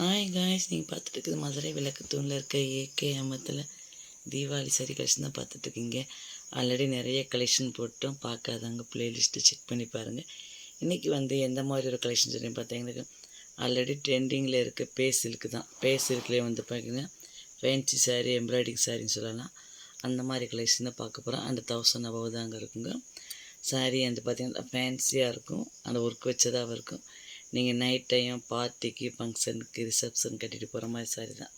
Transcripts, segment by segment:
Hi guys நீங்கள் பார்த்துட்டு இருக்குது மதுரை விளக்கத்தூணில் இருக்க ஏகே அமத்தில் தீபாவளி சரி கலெக்ஷன் தான் பார்த்துட்ருக்கீங்க ஆல்ரெடி நிறைய கலெக்ஷன் போட்டோம். பார்க்காதவங்க ப்ளேலிஸ்ட்டு செக் பண்ணி பாருங்கள் இன்றைக்கி வந்து எந்த மாதிரி ஒரு கலெக்ஷன் சொல்லி பார்த்தீங்கன்னா ஆல்ரெடி ட்ரெண்டிங்கில் இருக்க பேஸ் சில்க்கு தான். பேஸ் சில்க்லேயே வந்து பார்த்தீங்கன்னா ஃபேன்சி சாரீ எம்ப்ராய்டிங் சாரின்னு சொல்லலாம். அந்த மாதிரி கலெக்ஷன் தான் பார்க்க போகிறோம் அந்த தௌசண்ட் அபவ் தான் அங்கே இருக்குங்க. சாரீ வந்து பார்த்திங்கன்னா ஃபேன்சியாக இருக்கும். அந்த ஒர்க் வச்சதாக இருக்கும். நீங்கள் நைட் டைம் பார்ட்டிக்கு ஃபங்க்ஷனுக்கு ரிசப்ஷன் கட்டிட்டு போகிற மாதிரி சாரி தான்.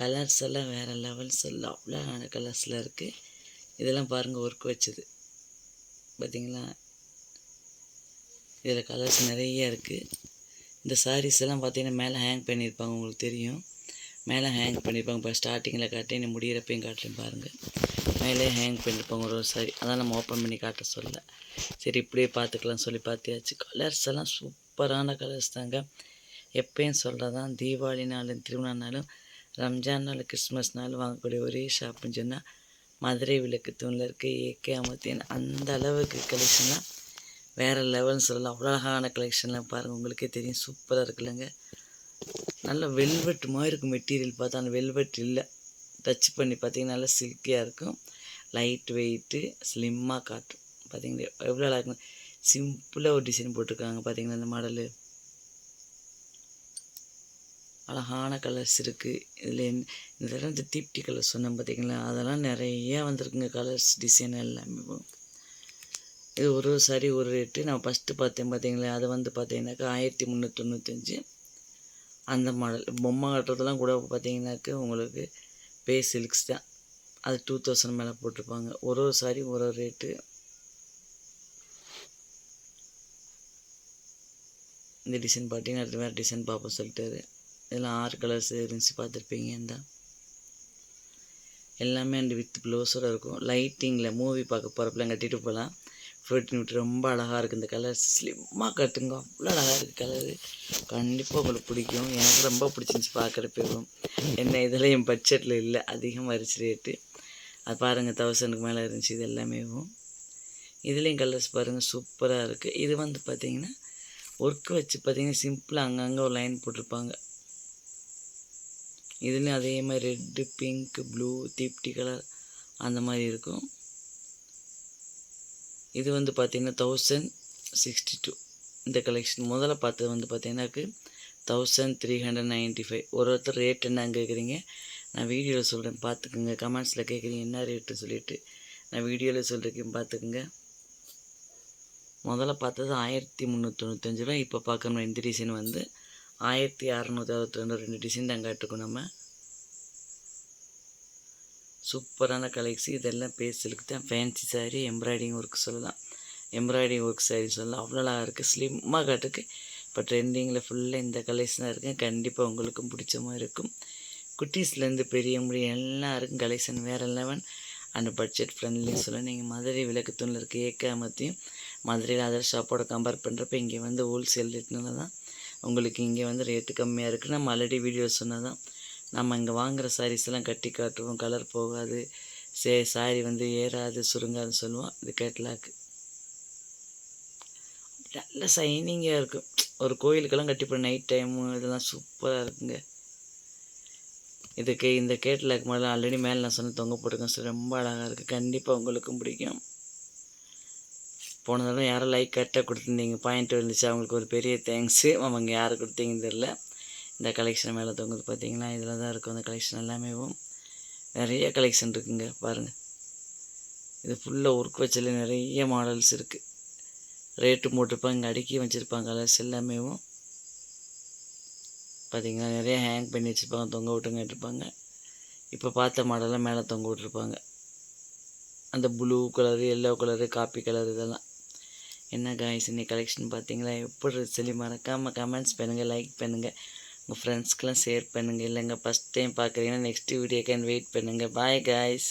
கலர்ஸ் எல்லாம் வேறு லெவல்ஸ் எல்லாம் அவ்வளோ கலர்ஸில் இருக்குது இதெல்லாம் பாருங்கள் ஒர்க் வச்சது. பார்த்தீங்களா இதில் கலர்ஸ் நிறைய இருக்குது இந்த சாரீஸ் எல்லாம் பார்த்தீங்கன்னா மேலே ஹேங் பண்ணியிருப்பாங்க உங்களுக்கு தெரியும். மேலே ஹேங் பண்ணியிருப்பாங்க. இப்போ ஸ்டார்டிங்கில் காட்டி நீ முடியிறப்பையும் காட்டுறேன் பாருங்கள் மேலே ஹேங் பண்ணியிருப்பாங்க ஒரு ஒரு சாரி அதான் நம்ம ஓப்பன் பண்ணி காட்ட சொல்ல. சரி இப்படியே பார்த்துக்கலாம் சொல்லி பார்த்தியாச்சு. கலர்ஸ் எல்லாம் சூப்பரான கலர்ஸ் தாங்க. எப்பயும் சொல்கிறதான் தீபாவளி நாளும் திருவிழா நாளும் ரம்ஜான் நாள் கிறிஸ்மஸ் நாள் வாங்கக்கூடிய ஒரே ஷாப்புன்னு சொன்னால் மதுரை விளக்கு தூணில் இருக்க ஏகே அமர்த்தியன் அந்த அளவுக்கு கலெக்ஷன்லாம் வேறு லெவல்னு சொல்லலாம். அவ்வளோ அழகான கலெக்ஷன்லாம் பாருங்கள் உங்களுக்கே தெரியும். சூப்பராக இருக்குல்லங்க. நல்ல வெல்வெட் மாதிரி இருக்கும் மெட்டீரியல் பார்த்தா அந்த வெல்வெட் இல்லை. டச் பண்ணி பார்த்தீங்கன்னா நல்லா சில்கியாக இருக்கும். லைட் வெயிட்டு ஸ்லிம்மாக காட்டும். பார்த்தீங்களா எவ்வளோ அழகா சிம்பிளாக ஒரு டிசைன் போட்டிருக்காங்க பார்த்தீங்கன்னா இந்த மாடலு அழகான கலர்ஸ் இருக்குது இதில் இந்த தடவை இந்த தீப்டி கலர் சொன்னேன் பார்த்தீங்களா அதெல்லாம் நிறைய வந்திருக்குங்க கலர்ஸ் டிசைன் எல்லாமே. இது ஒரு சாரி ஒரு ரேட்டு நான் ஃபஸ்ட்டு பார்த்தேன் பார்த்தீங்களா அது வந்து பார்த்தீங்கன்னாக்கா ஆயிரத்தி முந்நூற்றி தொண்ணூத்தஞ்சு. அந்த மாடல் பொம்மை கட்டுறதெல்லாம் கூட பார்த்தீங்கன்னாக்க உங்களுக்கு பே சில்க்ஸ் தான். அது டூ தௌசண்ட் மேலே போட்டிருப்பாங்க. ஒரு ஒரு சாரி ஒரு ஒரு ரேட்டு இந்த டிசைன் பார்த்தீங்கன்னா அடுத்து வேறு டிசைன் பார்ப்போம் சொல்லிட்டாரு. இதெல்லாம் ஆறு கலர்ஸ் இருந்துச்சு பார்த்துருப்பீங்க இந்த. எல்லாமே அண்டு வித் ப்ளவுஸோடு இருக்கும். லைட்டிங்கில் மூவி பார்க்க போகிறப்பெல்லாம் கட்டிட்டு போகலாம். ஃப்ளோட்டிங் விட்டு ரொம்ப அழகாக இருக்குது இந்த கலர்ஸ் ஸ்லிம்மாக கட்டுங்க. அவ்வளோ அழகாக இருக்குது கலரு கண்டிப்பாக உங்களுக்கு பிடிக்கும். எனக்கு ரொம்ப பிடிச்சிருந்துச்சி பார்க்குறப்பவும் என்ன இதெல்லாம் என் பட்ஜெட்டில் இல்லை. அதிகமாக இருந்துச்சு ரேட்டு அது பாருங்கள் தௌசண்ட்க்கு மேலே இருந்துச்சு இது எல்லாமே. இதுலேயும் கலர்ஸ் பாருங்கள் சூப்பராக இருக்குது இது வந்து பார்த்திங்கன்னா ஒர்க் வச்சு பார்த்திங்கன்னா சிம்பிளாக அங்கங்கே ஒரு லைன் போட்டிருப்பாங்க. இதுலேயும் அதே மாதிரி ரெட்டு பிங்க்கு ப்ளூ தீப்டி கலர் அந்த மாதிரி இருக்கும். இது வந்து பார்த்திங்கன்னா தௌசண்ட் சிக்ஸ்டி டூ இந்த கலெக்ஷன் முதல்ல பார்த்தது வந்து பார்த்தீங்கன்னாக்கு thousand three hundred ninety five ஒரு ஒருத்தர் ரேட் என்ன கேட்குறீங்க நான் வீடியோவில் சொல்கிறேன் பார்த்துக்குங்க. கமெண்ட்ஸில் கேட்குறீங்க என்ன ரேட்டு சொல்லிவிட்டு நான் வீடியோவில் சொல்லியிருக்கேன் பார்த்துக்குங்க. முதல்ல பார்த்தது ஆயிரத்தி முந்நூற்றி தொண்ணூத்தஞ்சு ரூபா இப்போ பார்க்கணும் இந்த டிசைன் வந்து ஆயிரத்தி அறநூற்றி அறுபத்தி ரெண்டு ரெண்டு டிசைன் தான் காட்டுக்கோம் நம்ம. சூப்பரான கலெக்ஷன் இதெல்லாம் பேசலுக்கு தான் ஃபேன்சி சாரீ எம்ப்ராய்டிங் ஒர்க் சொல்லலாம். எம்ப்ராய்டிங் ஒர்க் சாரீ சொல்லலாம். அவ்வளோ அழகாக இருக்குது ஸ்லிம்மாக காட்டுக்கு. இப்போ ட்ரெண்டிங்கில் ஃபுல்லாக இந்த கலெக்ஷனாக இருக்குது கண்டிப்பாக உங்களுக்கும் பிடிச்ச மாதிரி இருக்கும். குட்டீஸ்லேருந்து பெரிய முடி எல்லாருக்கும் கலெக்ஷன் வேறு லெவன் அண்ட் பட்ஜெட் ஃப்ரெண்ட்லி சொல்ல நீங்கள் மதுரை விளக்குத்தூணில் இருக்க ஏக்காமத்தையும் மதுரையில் அதர் ஷாப்போட கம்பேர் பண்ணுறப்ப இங்கே வந்து ஹோல்சேல் ரேட்னால தான் உங்களுக்கு இங்கே வந்து ரேட்டு கம்மியாக இருக்குது நம்ம ஆல்ரெடி வீடியோ சொன்னால் தான் நம்ம இங்கே வாங்குகிற சாரீஸ்லாம் கட்டி காட்டுவோம். கலர் போகாது. சே சாரி வந்து ஏறாது சுருங்காதுன்னு சொல்லுவோம். இது கேட்லாக்கு நல்ல சைனிங்காக இருக்கும். ஒரு கோயிலுக்கெல்லாம் கட்டி போட நைட் டைமு இதெல்லாம் சூப்பராக இருக்குங்க. இதுக்கு இந்த கேட்லாக் மேலே ஆல்ரெடி மேலே நான் சொன்ன தொங்க போட்டுருக்கேன் சார் ரொம்ப அழகாக இருக்குது கண்டிப்பாக உங்களுக்கும் பிடிக்கும். போன தடவை யாரும் லைக் கரெக்டாக கொடுத்துருந்தீங்க. பாயிண்ட் இருந்துச்சு அவங்களுக்கு ஒரு பெரிய தேங்க்ஸு அவங்க யார் கொடுத்தீங்கன்னு தெரில இந்த கலெக்ஷன் மேலே தொங்குது பார்த்தீங்களா இதில் தான் இருக்கும் அந்த கலெக்ஷன் எல்லாமே. நிறைய கலெக்ஷன் இருக்குங்க பாருங்கள் இது ஃபுல்லாக ஒர்க் வச்சல நிறைய மாடல்ஸ் இருக்குது ரேட்டு போட்டிருப்பாங்க இங்கே அடுக்கி வச்சுருப்பாங்க கலர்ஸ் எல்லாமே. பார்த்தீங்கன்னா நிறைய ஹேங் பண்ணி வச்சுருப்பாங்க தொங்க விட்டுங்க இருப்பாங்க இப்போ பார்த்த மாடலாம் மேலே தொங்க விட்டுருப்பாங்க. அந்த blue colour yellow colour coffee colour இதெல்லாம். என்ன காய்ஸ் இன்னைக்கு கலெக்ஷன் பார்த்தீங்களா எப்படி சொல்லி மறக்காமல் கமெண்ட்ஸ் பண்ணுங்கள் லைக் பண்ணுங்கள் உங்கள் ஃப்ரெண்ட்ஸ்க்கெலாம் ஷேர் பண்ணுங்கள் இல்லைங்க ஃபஸ்ட் டைம் பார்க்குறீங்கன்னா நெக்ஸ்ட் வீடியோக்கான் வெயிட் பண்ணுங்கள் பாய் காய்ஸ்